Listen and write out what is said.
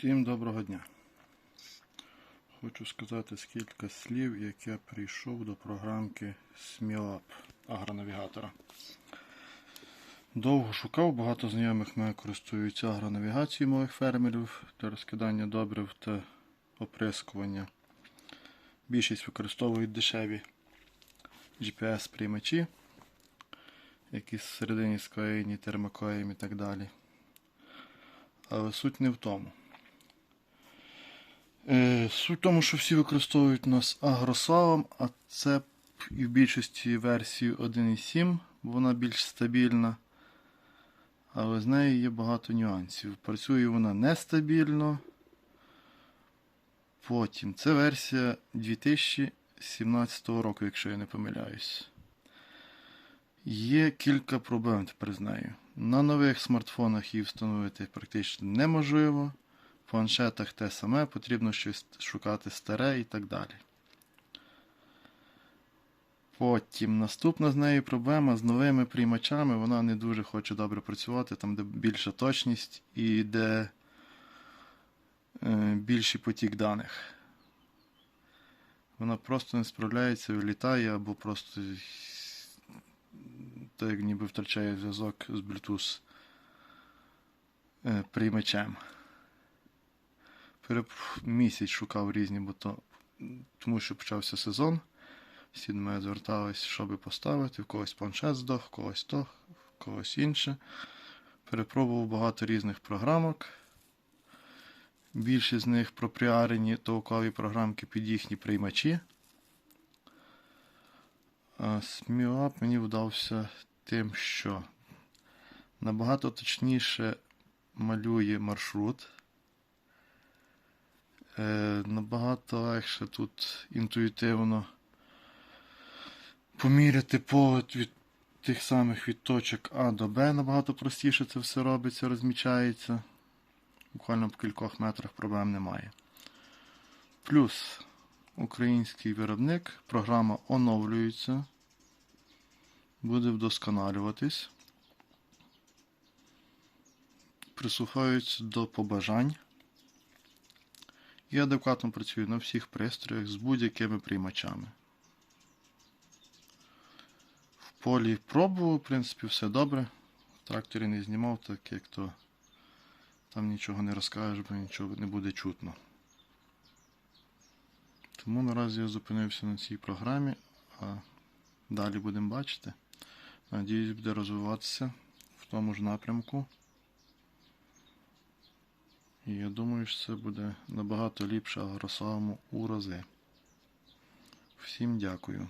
Всім доброго дня. Хочу сказати кілька слів, як я прийшов до програмки SMILAB агронавігатора. Довго шукав, багато знайомих мене користуються агронавігацією малих фермерів для розкидання добрив та оприскування. Більшість використовують дешеві GPS-приймачі, якісь всередині склеєні термокоєм і так далі. Але суть не в тому. Е, суть в тому, що всі використовують нас агросалом, а це і в більшості версії 1.7, бо вона більш стабільна. Але з нею є багато нюансів. Працює вона нестабільно. Потім це версія 2017 року, якщо я не помиляюсь. Є кілька проблем тепер з нею. На нових смартфонах її встановити практично неможливо. Планшетах те саме, потрібно щось шукати старе і так далі. Потім наступна з нею проблема з новими приймачами. Вона не дуже хоче добре працювати, там де більша точність і де е, більший потік даних. Вона просто не справляється, вилітає або просто так ніби втрачає зв'язок з Bluetooth е, приймачем. Переп... Місяць шукав різні, бо то, тому що почався сезон. Всі до мене звертались, що поставити, в когось планшет здох, в когось то, в когось інше. Перепробував багато різних програмок. Більшість з них пропіарені толкові програмки під їхні приймачі. Смілап мені вдався тим, що набагато точніше малює маршрут. Е, набагато легше тут інтуїтивно поміряти повод від тих самих від точок А до Б. Набагато простіше це все робиться, розмічається. Буквально в кількох метрах проблем немає. Плюс український виробник, програма оновлюється, буде вдосконалюватись, прислухаються до побажань і адекватно працює на всіх пристроях з будь-якими приймачами. В полі пробував, в принципі, все добре. В тракторі не знімав, так як то там нічого не розкажеш, бо нічого не буде чутно. Тому наразі я зупинився на цій програмі, а далі будемо бачити. Надіюсь, буде розвиватися в тому ж напрямку. І я думаю, що це буде набагато ліпше агросаму у рази. Всім дякую.